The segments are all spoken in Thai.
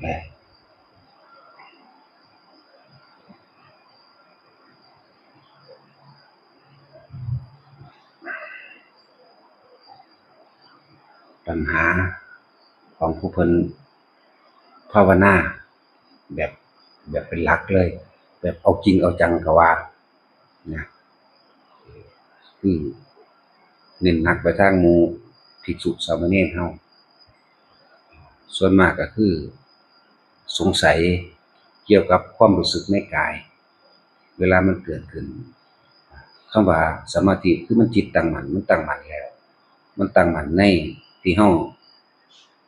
แหละปัญหาของผู้เพิ่นภาวนาแบบแบบเป็นหลักเลย แบบเอาจริงเอาจังก็ว่านะคือเน้นหนักไปทางมู่ภิกษุสามเณรเฮาส่วนมากก็คือ สงสัยเกี่ยวกับความรู้สึกในกาย เวลามันเกิดขึ้นคำว่าสมาธิคือมันจิตตั้งมั่นมันตั้งมั่นแล้ว มันตั้งมั่นในที่เฮา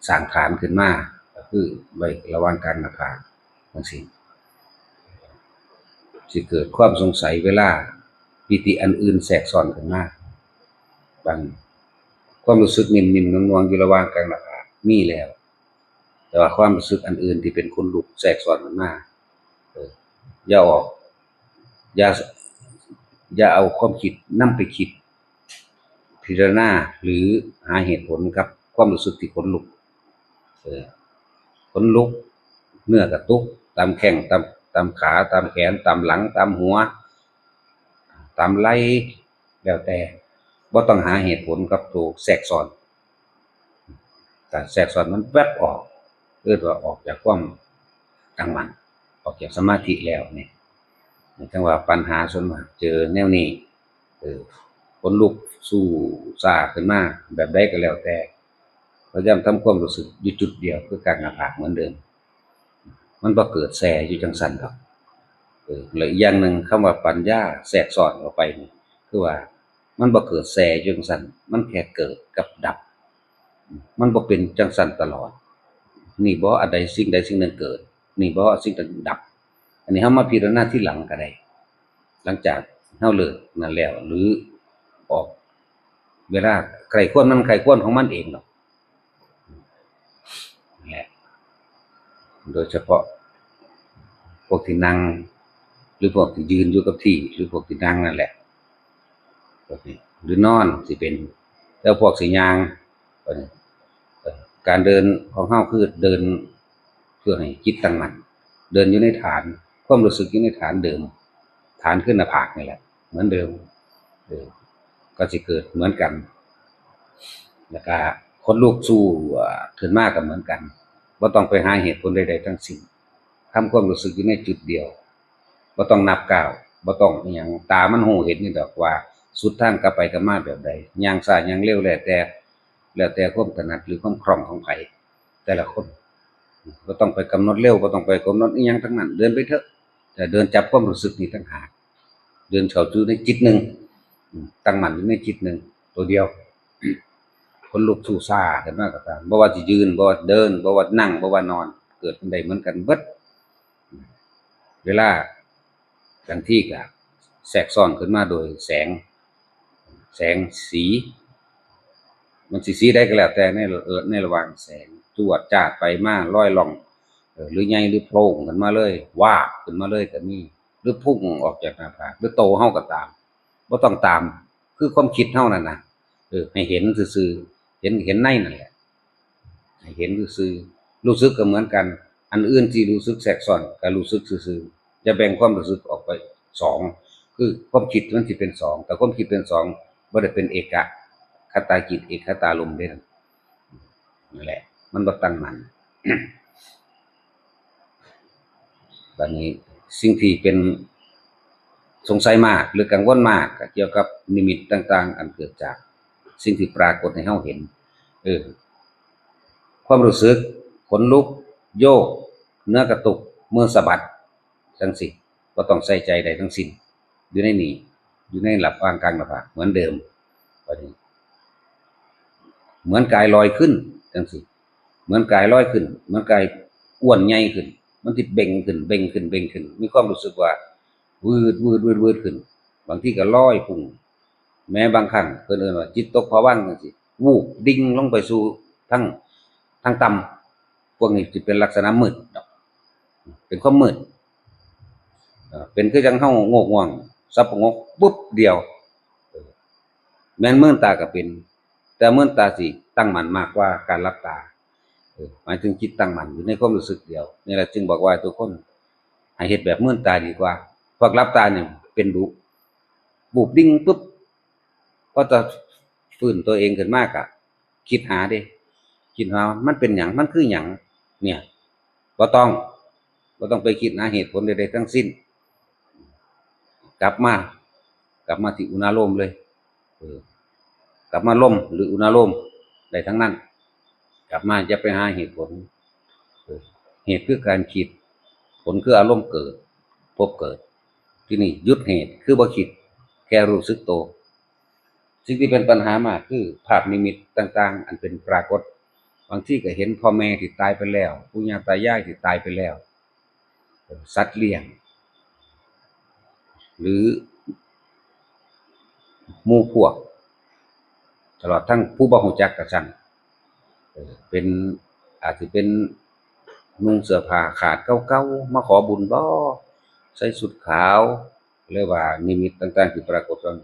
สร้างฐานขึ้นมาก็คือไว้ระว่างกางหน้าผากจังซี่สิเกิดความสงสัยเวลาปิติอันอื่นแทรกซ้อนขึ้นมาบางความรู้สึกนิ่มๆนวลๆอยู่ระหว่างกลางหน้าผากมีแล้ว แต่ว่าความรู้สึกอันอื่นที่เป็นคนลุกแทรกซ้อนขึ้นมาเอย่าออกอย่าอย่าเอาความคิดนํไปคิด พิจารณาหรือหาเหตุผลกับความรู้สึกที่ขนลุกเออขนลุกเนื้อกระตุก ตามแข้งตามตามขาตามแขนตามหลัง ตามหัว ตามไหล่แล้วแต่บ่ต้องหาเหตุผลกับตัวแทรกซ้อนแต่แทรกซ้อนมันแวบออก เรียกว่าออกจากความตั้งมั่นออกจากสมาธิแล้วเนี่ยจังว่าปัญหาส่วนมากเจอแนวนี้เออคนลุกสู้ซาขึ้นมาแบบใดก็แล้วแต่พยายามทำความรู้สึกอยู่จุดเดียวคือการหน้าผากเหมือนเดิม มันบ่เกิดแสอยู่จังซั่นดอกเออแล้วอีกอย่างหนึ่งคำว่าปัญญาแทรกซ้อนเข้าไปนี่คือว่ามันบ่เกิดแสอยู่จังซั่นมันแค่เกิดกับดับ มันบ่เป็นจังซั่นตลอด นี่บ่อันใดสิ่งใดสิ่งหนึ่งเกิด นี่บ่สิ่งใดดับ อันนี้เฮามาพิจารณาที่หลังก็ได้ หลังจากเฮาเลิกนั่นแล้ว หรือออก เวลาใครควรมันใครควรของมันเองเนาะนั่แหละโดยเฉพาะ พวกที่นั่ง หรือพวกที่ยืนอยู่กับที่ หรือพวกที่นั่งนั่นแหละพวกนี้หรือนอนสิเป็น แล้วพวกสิยางก็นี่เอ่อ การเดินของเฮาคือเดินเพื่อให้จิตตั้งมั่นเดินอยู่ในฐาน ความรู้สึกอยู่ในฐานเดิม ฐานขึ้นหน้าผากนี่แหละ เหมือนเดิมเออก็สิเกิดเหมือนกัน แล้วก็คนลูกสู้ขึ้นมากก็เหมือนกันบ่ต้องไปหาเหตุผลใดๆทั้งสิ้นทำความรู้สึกอยู่ในจุดเดียวบ่ต้องนับก้าวบ่ต้องอหยังตามันหูเห็นนี่ดอกว่า สุดทางกลับไปกลับมาแบบใดย่างซ้ายย่างเร็วแหล้วแต่ แล้วแต่ความถนัดหรือความคล่องของไผแต่ละคนบ่ต้องไปกำหนดเร็วบ่ต้องไปกำหนดอีหยังทั้งนั้น เดินไปเถอะแต่เดินจับความรู้สึกนี้ต่างหากเดินเข้าสู่ในจิตหนึ่งตั้งมั่นอยู่ในจิตหนึ่งตัวเดียว คนลุกสู้ซ่ากันมากก็ตามบ่ว่าสิยืนบ่ว่าเดินบ่ว่านั่งบ่ว่านอน เกิดเป็นได้เหมือนกันเบิดเวลากันที่ก็แทรกซ้อนขึ้นมาโดยแสง แสงสี มันสิสีได้ก็แล้วแต่ในในระหว่างแสงจวดจ้าไปมาลอยลองหรือใหญ่หรือโพร่งขึ้นมาเลยวาขึ้นมาเลยก็มีหรือพุ่งออกจากหน้าผากหรือโตเฮาก็ตามบ่ต้องตาม คือความคิดเฮานั่นนะเออให้เห็นซื่อๆเห็นเห็นในนั่นแหละให้เห็นซื่อรู้สึกก็เหมือนกัน อันอื่นที่รู้สึกแทรกซ้อนก็รู้สึกซื่อๆจะแบ่งความรู้สึกออกไปสองคือความคิดมันสิเป็นสองแต่ความคิดเป็นสองบ่ได้เป็นเอกะ คตาจิตเอกคตาลมเด้นั่นแหละ มันบ่ตั้งมันตอนนี้สิ่งที่เป็นสงสัยมากหรือกังวลมากเกี่ยวกับนิมิตต่าง ๆ อันเกิดจาก สิ่งที่ปรากฏให้เฮาเห็น เออ ความรู้สึกขนลุก โยก เนื้อกระตุกเมื่อสะบัดจังสิก็ต้องใส่ใจใดทั้งสิ้นอยู่ในนี้อยู่ในหลับวางกลางหน้าผากเหมือนเดิมบัดนี้ เหมือนกายลอยขึ้นจังสิเหมือนกายลอยขึ้น เหมือนกายอ้วนใหญ่ขึ้น มันติดเบ่งขึ้นเบ่งขึ้นเบ่งขึ้น มีความรู้สึกว่าวืดวืดวืดวืดขึ้น บางที่ก็ลอยพุ่งแม้บางครั้งเพิ่นเอิ้นว่าจิตตกภวังจังซี่วูบดิ่งลงไปสู่ทั้งทั้งต่ำพวกนี้สิเป็นลักษณะมืดเป็นความมืดเป็นคือจังเฮาโงกง่วงสับประงกปุ๊บเดียว แม้นมื่นตาก็เป็น แต่มื่นตาสิตั้งมั่นมากกว่าการหลับตาหมายถึงจิตตั้งมั่นอยู่ในความรู้สึกเดียวนี่แหละจึงบอกว่าทุกคนให้เฮ็ดแบบมื่นตาดีกว่าพวกรับตาเนี่ยเป็นบุบุบดิ้งปุ๊บพอจะฟื้นตัวเองขึ้นมากอะคิดหาด้คิดหาว่ามันเป็นหยังมันคือหยังเนี่ยบ่ต้องบ่ต้องไปคิดหาเหตุผลใดๆทั้งสิ้น กลับมากลับมาที่อุณาโลมเลยเออ กลับมาลมหรืออุณาโลมได้ทั้งนั้น กลับมาจะไปหาเหตุผล เหตุคือการคิด ผลคืออารมณ์เกิด พบเกิด ที่นี่ยุดเหตุคือบ่คิด แค่รู้สึกโตสิ่งที่เป็นปัญหามากคือภาพนิมิตต่างๆ อันเป็นปรากฏ บางที่ก็เห็นพ่อแม่ที่ตายไปแล้วปู่ย่าตายายที่ตายไปแล้วสัตว์เลี้ยง หรือหมู่พวก ตลอดทั้งผู้บ่ฮู้จักกระชังเป็นอาจจะเป็นนุ่งเสื้อผ้าขาดเก่าๆมาขอบุญบ่ใส่สุดขาวเรียกว่านิมิตต่างๆที่ปรากฏว่า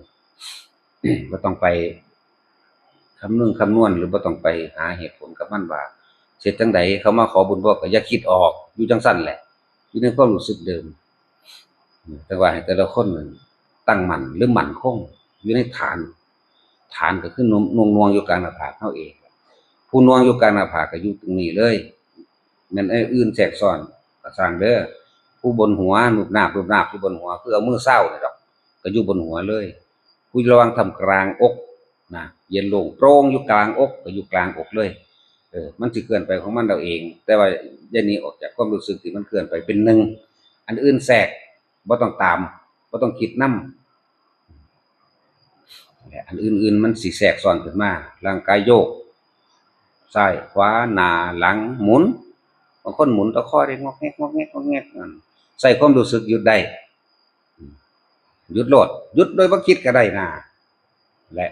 บ่ต้องไปคำนึงคำนวณหรือบ่าต้องไปหาเหตุผลกับมันว่าเสร็จจังใดเขามาขอบุญบ่ก็อย่าคิดออกอยู่จังซั่นแหละอยู่ในความรู้สึกเดิม แต่ว่าแต่ละคนนั้นตั้งมันหรือหมั่นคงอยู่ในฐาน ฐานก็คือนวงนวงนวงอยู่กลางหน้าผากเขาเอง ผู้นวงอยู่กลางหน้าผากก็อยู่ตรงนี้เลยมันไอ้อื่นแทรกซ้อนก็สร้างเด้อผู้บนหัวหนุบหนาบหนุบหนาบอยู่บนหัวคือเอามือเศร้าเนี่ดอกก็อยู่บนหัวเลย ผู้ระวังทำกลางอกนะเย็นลงโปร่งอยู่กลางอกก็อยู่กลางอกเลยเออมันสิเคลื่อนไปของมันเราเอง แต่ว่าอย่านี้ออกจากความรู้สึกที่มันเคลื่อนไปเป็นหนึ่งอันอื่นแทรกบ่ต้องตามบ่ต้องคิดนำและ อันอื่นๆ มันสิแทรกซ้อนขึ้นมา ร่างกายโยกซ้ายขวาหนาหลังหมุนบางคนหมุนตะข้อได้งอกแงกงอกแงกงอกแงกนั่นใส่ความรู้สึกหยุดได้หยุดโลดหยุดโดยบ่คิดก็ได้นะและ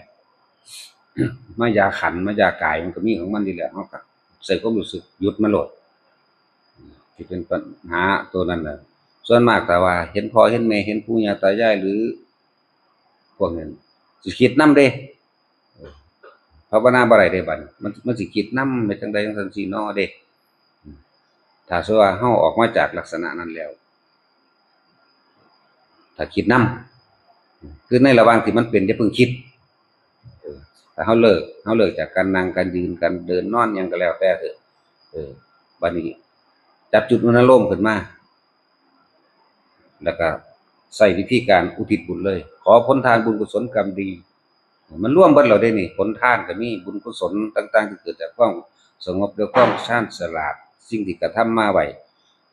มายาขันมายากายมันก็มีของมันนี่แหละเฮาก็ใส่ความรู้สึกหยุดมาโหลดที่เป็นปัญหาตัวนั้นน่ะส่วนมากแต่ว่า เห็นพ่อเห็นแม่เห็นปู่ย่าตายายหรือพวกนั้น สิคิดนำเด้เออภาวนาบ่ได้เด้บัดนี้มันมันสิคิดนำไปจังใดจังซั่นสิเนาะเด้ถ้าสว่าเฮาออกมาจากลักษณะนั้นแล้ว ถ้าคิดนำคือในระหว่างที่มันเป็นอย่าเพิ่งคิดถ้าเฮาเลิกเฮาเลิกจากการนั่งการยืนการเดินนอนหยังก็แล้วแต่เถอะเออบัดนี้ จับจุดอุณโลมขึ้นมา แล้วก็ ใส่วิธีการอุทิศบุญเลย ขอผลทานบุญกุศลกรรมดี มันร่วมเบิดเราได้นี่ผลทานก็มีบุญกุศลต่างๆที่เกิดจากความสงบและความชาญฉลาดสิ่งที่กระทำมาไว้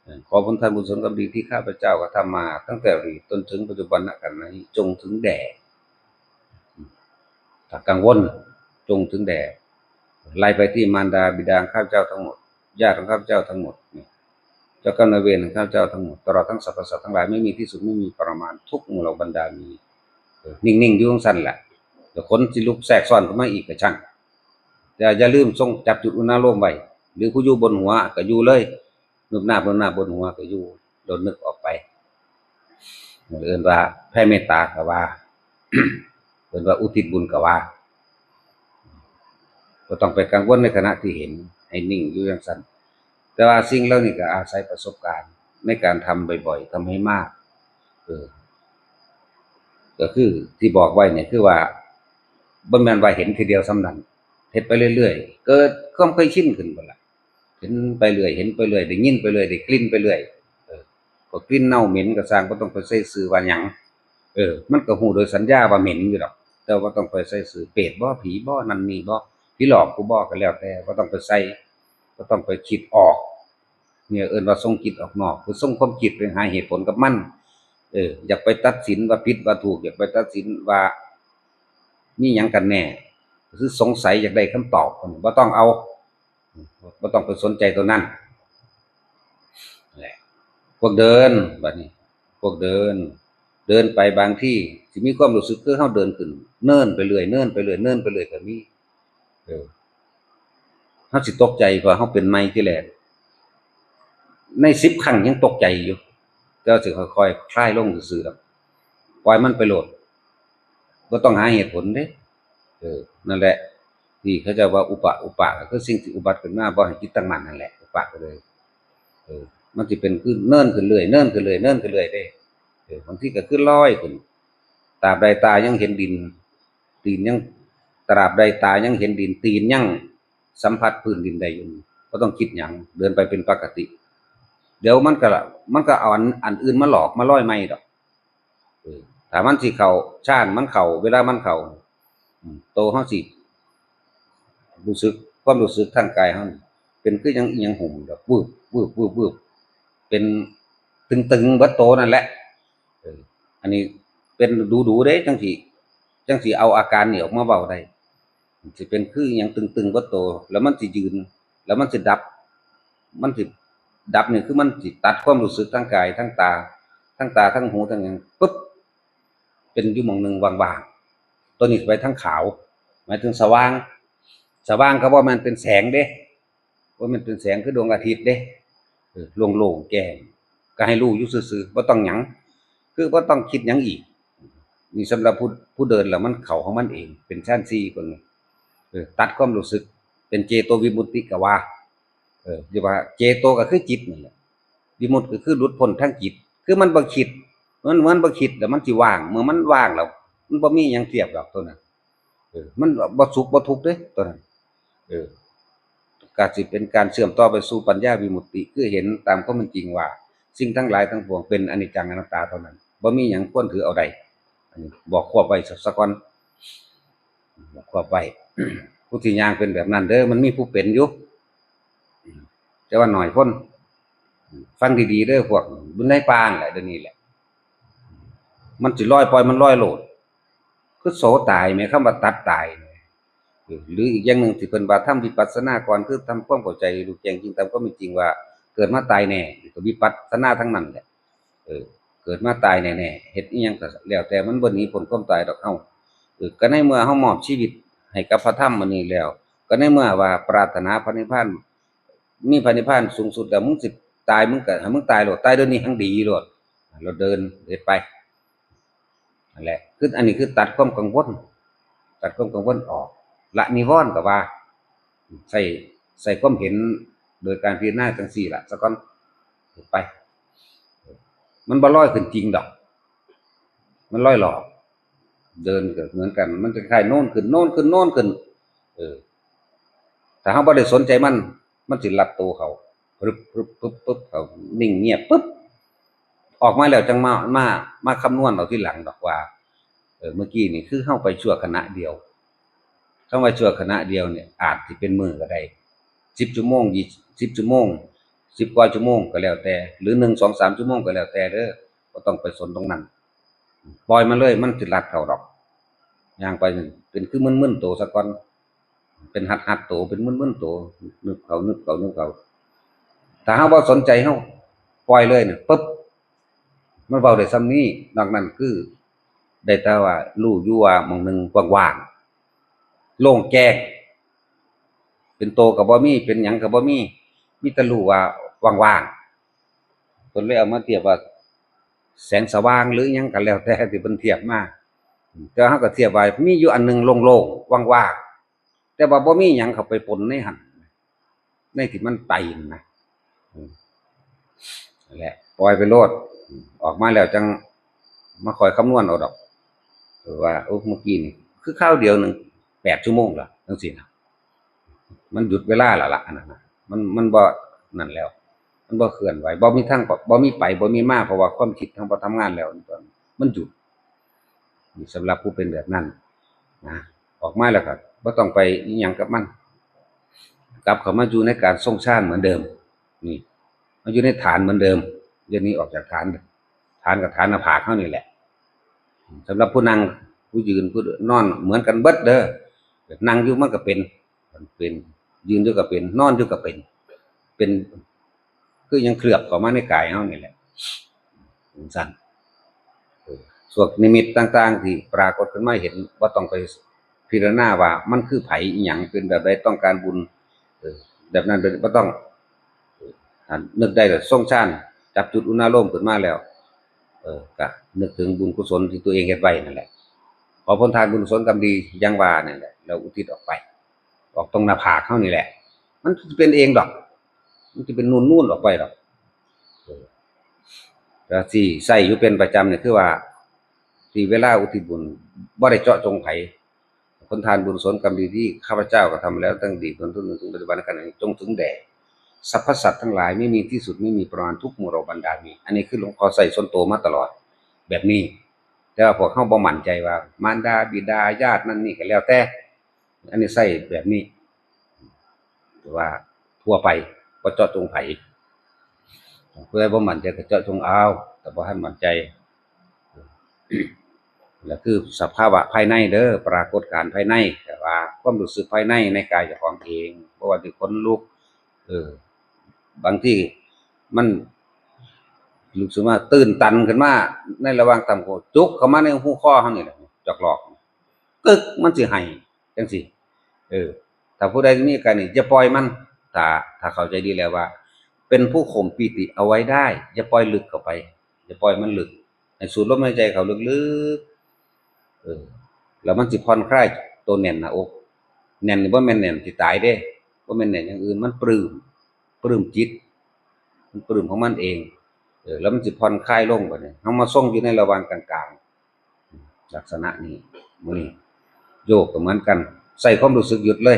เอ่อขอผลทานบุญกุศลกรรมดีที่ข้าพเจ้ากระทำมา ตั้งแต่อดีตจนถึงปัจจุบันณขณะนี้จงถึงแด่ถ้ากังวลจงถึงแด่ไล่ไปที่มารดาบิดาข้าพเจ้าทั้งหมดญาติของข้าพเจ้าทั้งหมด เจ้ากรรมนายเวรของข้าเจ้าทั้งหมดตลอดทั้งสรรพสัตว์ทั้งหลายไม่มีที่สุดไม่มีประมาณทุกหมู่เหล่าบรรดามีนิ่งๆอยู่ของสั้นแหละเดี๋ยวคนสิลุกแทรกซ้อนเข้ามาอีกก็ช่างแต่อย่าลืมทรงจับจุดอุณาโลมไว้หรือผู้อยู่บนหัวก็อยู่เลยนุบหน้าบนหน้าบนหัวก็อยู่โดนนึกออกไปเอิ้นว่าแผ่เมตตากว่าเอิ้นว่าอุทิศบุญกว่าก็ต้องไปกังวลในขณะที่เห็น ให้นิ่งอยู่อย่างสั้น แต่ว่าสิ่งเหล่านี้ก็อาศัยประสบการณ์ ในการทำบ่อยๆทำให้มากเออก็คือที่บอกไว้เนี่ยคือว่าบ่แม่นว่าเห็นทีเดียวสำนันเฮ็ดไปเรื่อยๆเกิดความเคยชินขึ้นบ่ล่ะเห็นไปเรื่อยเห็นไปเรื่อยได้ยินไปเรื่อยได้กลิ่นไปเรื่อยเออก็กลิ่นเน่าเหม็นก็สร้างบ่ต้องไปใส่ชื่อว่าหยังเออ มันก็ฮู้โดยสัญญาว่าเหม็นอยู่ดอก แต่ว่าต้องไปใส่ชื่อเปรตบ่ผีบ่นั่นนี่บ่ผีหลอกกูบ่ก็แล้วแต่บ่ต้องไปใส่ ก็ต้องไปคิดออก เนี่ยเอินว่าส่งจิตออกนอก คือส่งความคิดไปหาเหตุผลกับมันเอออยากไปตัดสินว่าผิดว่าถูก อยากไปตัดสินว่านี่ยังกันแน่คือสงสัยอยากได้คำตอบบ่ต้องเอาบ่ต้องไปสนใจตัวนั้นแหละพวกเดินแบัดนี้ พวกเดิน เดินไปบางที่สิมีความรู้สึกคือเฮาเดินขึ้น เนินไปเรื่อยเนินไปเรื่อยเนินไปเรื่อยก็มีเออ เฮาสิตกใจเพราะเฮาเป็นใหม่ที่แรกใน10ครั้งยังตกใจอยู่แต่ว่าสิค่อยๆคลายลงซื่อๆดอกปล่อยมันไปโหลดบ่ต้องหาเหตุผลเด้เออ นั่นแหละ ที่เขาจะว่าอุปะอุปะก็คือสิ่งที่อุบัติขึ้นมาบ่ให้จิตตั้งมันนั่นแหละอุปะก็เลย เออ มันสิเป็นคือเนิ่นขึ้นเรื่อยเนิ่นขึ้นเรื่อยเนิ่นขึ้นเรื่อยเด้เออบางที่ก็คือลอยขึ้นตราบใดตายังเห็นดิน ตีนยังตราบใดตายังเห็นดินตีนยัง สัมผัสพื้นดินได้อยู่ก็ต้องคิดหยังเดินไปเป็นปกติ เดี๋ยวมันก็ละมันก็เอาอันอันอื่นมาหลอกมาล่อยไม่ดอกถ้ามันสิเข้าชาติมันเข้าเวลามันเขาโตเฮาสิรู้สึกความรู้สึกทางกายเฮานี่เป็นคือยังยังหุ่มดอกวืบวืบวืบวืบเป็นตึงๆเบัดโตนั่นแหละอันนี้เป็นดูๆเด้จังสิจังสิเอาอาการเหนี่ออกมาเว้าได้ สิเป็นคืออิหยังตึงๆเบัดโต แล้วมันสิยืน แล้วมันสิดับ มันสิดับเนี่ยคือมันสิตัดความรู้สึกทางกายทั้งตา ทั้งตาทั้งหูทั้งหยังปุ๊บเป็นอยู่มองหนึ่งวางๆตัวนี้ไปทั้งขาว หมายถึงสว่าง สว่างก็ว่ามันเป็นแสงเด้ว่ามันเป็นแสงคือดวงอาทิตย์เด้เออโล่งๆแก้งก็ให้รู้ยู่ซื่อๆบ่ต้องหยังคือบ่าต้องคิดหยังอีกนี่สำหรับผู้ผู้เดินแล้วมันเข้าของมันเอง เป็นชั้น4คนนี้ ตัดความรู้สึก เป็นเจโตวิมุตติกว่าเอออย่ว่าเจโตก็คือจิตนั่แหละวิมุตติก็คือหลุดพ้นทางจิต คือมันบ่คิดมันมันบ่คิดแล้วมันสิว่าง เมื่อมันว่างแล้วมันบ่มีหยังเทียบดอกตัวนั้นเออมันบ่สุขบ่ทุกข์เด้ตัวนั้นเออก็สิเป็นการเชื่อมต่อไปสู่ปัญญาวิมุตติ คือเห็นตามความเป็นจริงว่า สิ่งทั้งหลายทั้งปวงเป็นอนิจจังอนัตตาเท่านั้นบ่มีหยังควรถือเอาใดบอกควบไว้สักก่อน ควบไว้ผู้ที่ยางเป็นแบบนั้นเด้อมันมีผู้เป็นอยู่แต่ว่าหน่อยคนฟังดีๆเด้อพวกบุญในปานแหละเดี๋ยวนี้แหละ มันสิลอยปล่อยมันลอยโหลดคือโสตายไหมคำว่าตัดตายหมหรืออีกอย่างหนึ่งที่เป็นว่าทำวิปัสสนาก่อนคือทำความเข้าใจรู้แจ้งจริงตามก็เป็นจริงว่า เกิดมาตายแน่ก็วิปัสสนาทั้งนั้นแหละเออ เกิดมาตายแน่ๆเฮ็ดอีหยังแล้วแต่มันบ่หนีผลความตายดอกเฮา เออก็ในเมื่อเฮามอบชีวิตให้กับพระธรรมอันนี้แล้ว ก็ในเมื่อว่าปรารถนาพระนิพพานมีพระนิพพานสูงสุดแล้วมึงสิตายมึงก็ให้มึงตายโลดตายเดี๋ยวนี้ทั้งดีโลดเราเดินเฮ็ดไปนั่นแหละคืออันนี้คือตัดความกังวลตัดความกังวลออก ละนิวรณ์ก็ว่า ใส่ใส่ความเห็นโดยการพิจารณาจังซี่ละซะก่อนไป มันบ่ลอยขึ้นจริงดอก มันลอยหลอก เดินก็เหมือนกัน มันจะคล้ายโน่นขึ้นโน่นขึ้นโน่นขึ้น เออถ้าเฮาบ่ได้สนใจมัน มันสิลัดตัวเขาปึ๊บปึ๊บปึ๊บปึ๊บเขานิ่งเงียบปึ๊บออกมาแล้วจังมามามาคำนวณเอาที่หลังดอกว่า เออเมื่อกี้นี่คือเข้าไปชั่วขณะเดียวเข้าไปชั่วขณะเดียวเนี่ย อาจสิเป็นมือก็ได้10ชั่วโมง20ชั่วโมง10กว่าชั่วโมงก็แล้วแต่ หรือ1 2 3ชั่วโมงก็แล้วแต่เด้อบ่ต้องไปสนตรงนั้น ปล่อยมันเลย มันสิลัดเขาดอกย่างไปเป็นคือมึนๆโตซะก่อนเป็นหัดหัดโตเป็นมึนๆโตนึกเขานึกเขานึกเขาถ้าเฮาบ่สนใจเฮาปล่อยเลยเนี่ยปึ๊บมันเว้าได้ซ้ำนี้นอกนั้นคือ ได้แต่ว่ารู้อยู่ว่ามองหนึ่งว่างๆโล่งแจ้งเป็นโตก็บ่มีเป็นหยังก็บ่มีมีแต่รู้ว่าว่างๆเพิ่นเลยเอามาเทียบว่า แสงสว่างหรือยังก็แล้วแต่ที่เพิ่นเทียบมาแต่เฮาก็เทียบว่ามีอยู่อันหนึ่งโล่งๆว่างๆแต่ว่าบ่มีหยังเขาไปปนในหันในที่มันไปนั่นะอืมนั่นแหละปล่อยไปโลดออกมาแล้วจังมาคอยคำนวณเอาดอกเออว่าโอ้เมื่อกี้นี่คือข้าวเดียวหนึ่งแปดชั่วโมงละจังซี่นะมันหยุดเวลาและละอันนั้นนะมันมันบ่นั่นแล้ว มันบ่เคลื่อนไหวบ่มีทางบ่มีไปบ่มีมาเพราะว่าความคิดทางบ่ทำงานแล้วมันหยุดนี่สำหรับผู้เป็นแบบนั้นนะออกมาแล้วก็บ่ต้องไปยังกับมันกลับเข้ามาอยู่ในการทรงชาติเหมือนเดิม นี่มาอยู่ในฐานเหมือนเดิมเดี๋ยวนี้ออกจากฐาน ฐานกับฐานหน้าผากเท่านี่แหละสำหรับผู้นั่งผู้ยืนผู้นอนเหมือนกันเบิดเด้อนั่งอยู่มันก็เป็นมันเป็นยืนอยู่ก็เป็น นอนอยู่ก็เป็น เป็น คือยังเคลือบเข้ามาในกายเฮานี่แหละสั้นส่วนนิมิตต่าง ๆ ที่ปรากฏขึ้นมาเห็นว่าต้องไปพิจารณาว่า มันคือไผอีหยังเป็นแบบใดต้องการบุญแบบนั้นบ่ต้องเออถ้านึกได้ก็ทรงชาญจับจุดอุณาโลมขึ้นมาแล้ว เออก็นึกถึงบุญกุศลที่ตัวเองเฮ็ดไว้นั่นแหละขอผลทานบุญกุศลกรรมดียังว่านั่นแหละเราอุทิศออกไป ออกตรงหน้าผากเขานี่แหละ มันเป็นเองดอก มันจะเป็นนูนนู่นๆออกไปดอกแต่ที่ใส่อยู่เป็นประจำเนี่ยคือว่าที่เวลาอุทิศบุญบ่ได้เจาะจงไผคนทานบุญสนกรรมดีที่ข้าพเจ้าก็ทำแล้วตั้งดีจนทุนถึงปัจจุบันขณะนี้จงถึงแด่สรรพสัตว์ทั้งหลายไม่มีที่สุดไม่มีประมาณทุกหมู่เราบรรดามี อันนี้คือหลวงพ่อใส่ส่วนตัวมาตลอด แบบนี้ แต่ว่าพวกเข้าบ่มั่นใจว่า มารดาบิดาญาตินั่นนี่ก็แล้วแต่ อันนี้ใส่แบบนี้ว่าทั่วไป ก็เจาะจงไผเพื่อให้บ่มั่นใจก็เจาะจงเอาแต่บ่ให้มั่นใจแล้วคือสภาวะภายในเด้อปรากฏการภายในแต่ว่าความรู้สึกภายในในกายเจ้าของเองเพราะว่าที่คนลุกเออบางที่มันรู้สึกว่าตื่นตันขึ้นมาในระหว่างทำโคจุกเข้ามาในหูข้อเฮางนี่แหละจอกหลอกกึกมันสิให้จังซี่เออถ้าผู้ใดมีการนี่อย่าปล่อยมัน ถ้าถ้าเข้าใจดีแล้วว่า เป็นผู้ข่มปีติเอาไว้ได้ อย่าปล่อยลึกเข้าไป อย่าปล่อยมันลึกให้สูดลมหายใจเขาลึกๆเออแล้วมันสิผ่อนคลายตัวแน่นน้าอกแน่นนี่บ่แม่นแน่นสิตายเด้บ่แม่นแน่นอย่างอื่นมันปลื้มปลื้มจิต มันปลื้มของมันเองเออแล้วมันสิผ่อนคลายลงบัดนี้เฮามาส่งอยู่ในระหว่างกลางๆลักษณะนี้มือนี้โยกก็เหมือนกัน ใส่ความรู้สึกหยุดเลย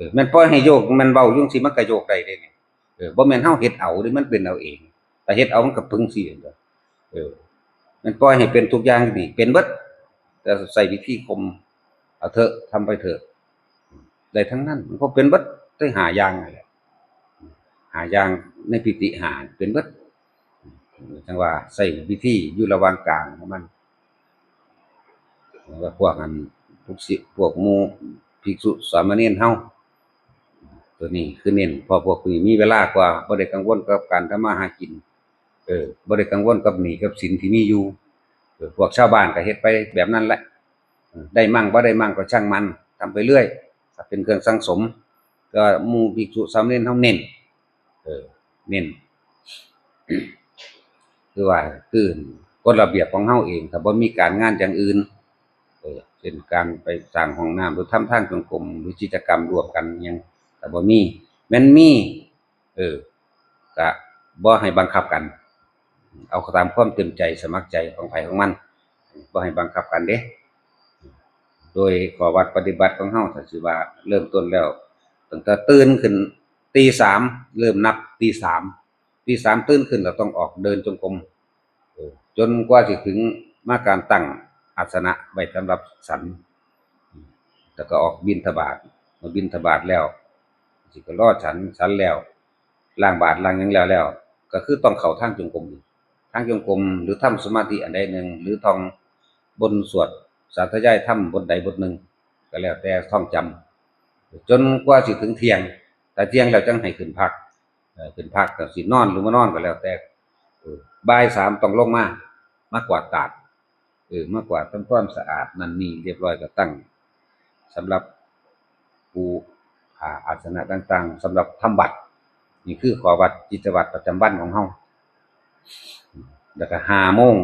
ออแม่นปล่อยให้โยกมันเบาอยู่จังซี่มันก็โยกได้เด้นี่เออบ่แม่นเฮาเฮ็ดเอาหรือมันเป็นเอาเอง แต่เฮ็ดเอามันก็พึงสิเด้อเออ มันปล่อยให้เป็นทุกอย่างนี่เป็นเบิดแต่ใส่วิธีคมเอาเถอะทำไปเถอะได้ทั้งนั้นมันก็เป็นเบิดได้หาอย่างนั่นแหละหาอย่างในปิติหาเป็นเบิดจังว่าใส่วิธีอยู่ระหว่างกลางของมันแล้วก็พวกอันพวกสิพวกหมู่ภิกษุสามเณรเฮา ตัวนี้คือเน้นพอพวกนี้มีเวลากว่าบ่ได้กังวลกับการทำมาหากิน เออบ่ได้กังวลกับหนี้กับสินที่มีอยู่เออพวกชาวบ้านก็เฮ็ดไปแบบนั้นแหละเออได้มั่งบ่ได้มั่งก็ช่างมันทำไปเรื่อยถ้าเป็นเครื่องสังสม ก็หมู่ภิกษุสามเณรเฮาเน้นเออเน้น คือว่าคือกฎระเบียบของเฮาเองถ้าบ่มีการงานอย่างอื่น เออเช่นการไปสร้างห้องน้ำหรือทำทางสังคมหรือกิจกรรมร่วมกันหยัง ถ้าบ่มีแม่นมีเออก็บ่ให้บังคับกัน เอาตามความเต็มใจสมัครใจของไผของมันบ่ให้บังคับกันเด้โดยขอวัดปฏิบัติของเฮาถ้าสิว่าเริ่มต้นแล้วตั้งแต่ตื่นขึ้นตีสามเริ่มนับตีสามตีสามตื่นขึ้นเราต้องออกเดินจงกรมจนกว่าสิถึงมาการตั้งอาสนะไว้สำหรับสันแล้วก็ออกบิณฑบาตมาบิณฑบาตแล้ว สิก็รอดฉันฉันแล้วล้างบาตรล้างยังแล้วแล้ว ก็คือต้องเข้าทางจงกรมทางจงกรมหรือทำสมาธิอันใดหนึ่งหรือท่องบนสวดสาธยายถ้ำบทใดบทหนึ่งก็แล้วแต่ท่องจำจนกว่าสิถึงเที่ยง แต่เที่ยงแล้วจังให้ขึ้นพักขึ้นพักก็สินอนหรือมานอนก็แล้วแต่บ่ายสามต้องลงมามากวาดตาดเออมากวาดทำความสะอาดนั่นนี่เรียบร้อยก็ตั้งสำหรับปู อาสนะต่างๆสำหรับทำบัตรนี่คือขอวัดกิจวัตรประจำวันของเฮาแล้วก็หาโมง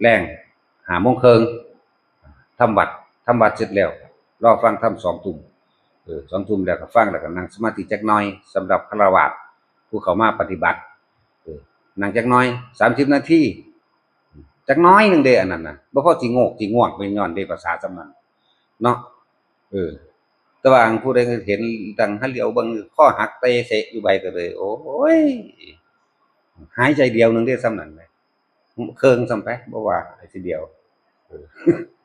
แรงหาโมงเคิงทำบัตรทำบัตรเสร็จแล้วรอฟังทำสองทุ่มเออสองทุ่มแล้วก็ฟังแล้วก็นั่งสมาธิจักน้อยสำหรับฆราวาสผู้เข้ามาปฏิบัติเออนั่งจักน้อยสามสิบนาทีจักน้อยหนึ่งเดะอันนั้นนะบ่พอสิโงกสิง่วงไปย้อนเดะภาษาสำนันเนาะเออ แต่ว่าผู้ใดเห็นดังหันเลียวบิ่งข้อหักเตะเสะอยู่ใบก็เลย โอ้ยหายใจเดียวนึงได้สำนันเลยเครื่องสำไปบ่ว่าหายใจเดียว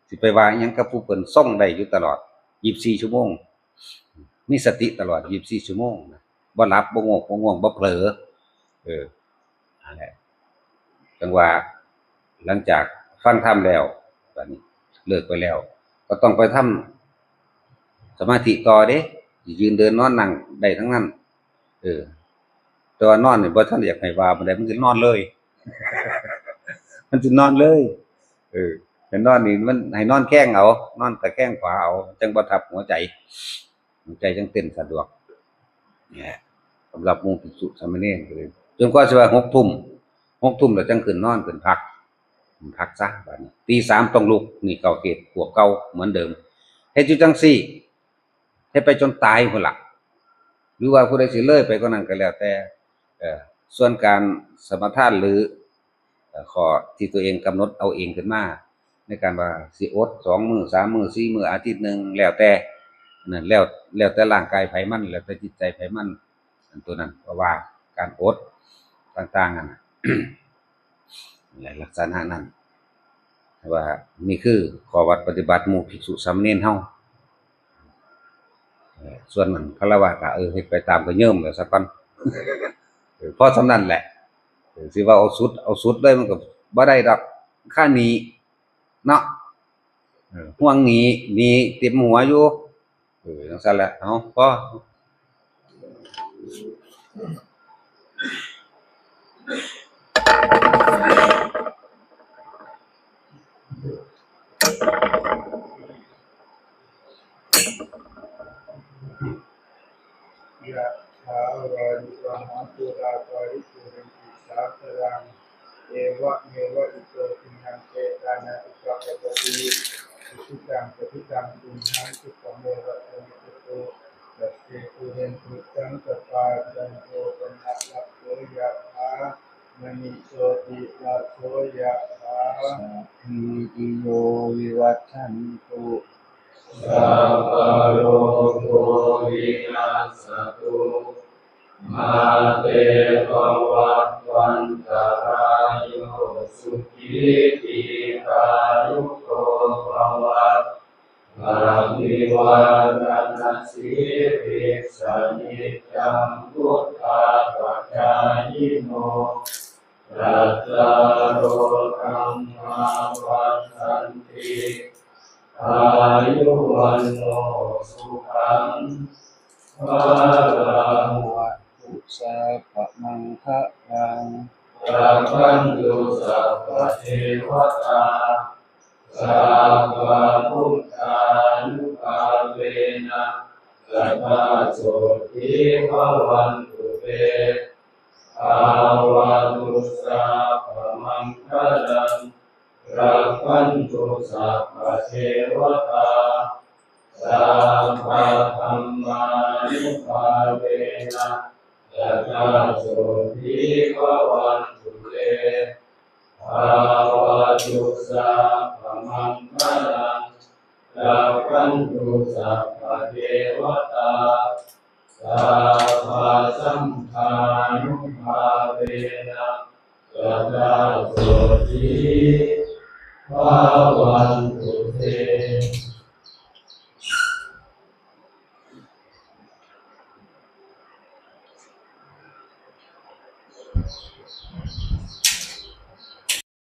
สิไปว่าอิหยังกับผู้เพิ่นส่งได้อยู่ตลอด24ชั่วโมงมีสติตลอด24ชั่วโมงบ่หลับบ่งกบ่ง่วงบ่เผลอเออนั่นแหละจังว่าหลังจากฟังธรรมแล้วบัดนี้เลิกไปแล้ว ก็ต้องไปทำ สมาธิต่อเด้ยืนเดินนอนนั่งได้ทั้งนั้น เออแต่ว่านอนเนี่บ่ทันอยากให้ว่าบ่ได้มันสินอนเลย มันสินอนเลย เออแต่นอนนี่มันให้นอนแข้งเอา นอนแต่แข้งขวาเอาจังบ่ทับหัวใจหัวใจจังเต้นสะดวกเนี่ยสำหรับมู่ภิกษุสามเณรเลยจนกว่าสิว่า6ทุ่ม6ทุ่มแล้วจังขึ้นนอนขึ้นพักพักซะบัดนี้ตีสามต้องลุกนี่เก่าเกตพวกเก่าเหมือนเดิมเฮ็ดอยู่จังซี่ ให้ไปจนตายพุ่นละหรือว่าผู้ใดสิเลยไปก็นั่นก็แล้วแต่ส่วนการสมทานหรือขอที่ตัวเองกำหนดเอาเองขึ้นมาในการว่าสิอดสองมือสามมือสี่มืออาทิตย์หนึ่งแล้วแต่นั่นแล้วแล้วแต่ร่างกายไผมันแล้วแต่จิตใจไผมันอันตัวนั้นเพราะว่าการอดต่างๆนั่นน่ะหลายลักษณะนั้นว่านี่คือขอวัดปฏิบัติหมู่ภิกษุสามเณรเฮา ส่วนมันคารวะก็เออไปตามก็เยิ่มแล้วสักก่อนเออพอสำนั้นแหละสิว่าเอาสุด เอาสุดเลยมันก็บ่ได้ดอกค่าหนี้เนาะห่วงหนี้หนี้เต็มหัวอยู่เออจังซั่นแหละเอาพอ ยะถาวาริวหาปุราปาริปุเรนติสาครังเอวะเมวะอิโตทินังเตตานาอุปกปปติสุขิตังปฏิตังตุมหังสุปะเมวะสมิโตตัสเตปุเรนตุสังกปาจันโทปนะละโสยะถามณิโสติละโสยะถาอิติโยวิวัชชันตุ สัพพโลกโควินัสตุมาเตภวัตวันตรายโยสุขีติกายุโกภวัตอาภิวาทนาสิริสนิจังพุทธาปัจจายโนรัตตา วันโนสุขังภาลังวะตุสาปะมังคะรังรักขันตุสัพพเทวตาสัพพพุทธานุภาเวนะสัทธาโสทิภวันตุเตภาวะตุสัพพมังคะลังรักขันตุสัพพเทวตา สัพพะธรรมานุภาเวนะสัทธาโสทิภวันตุเตภาวะตุสัพพมังคลังรักขันตุสัพพเทวตาสัพพะสังฆานุภาเวนะสัทธาโสทิภวัน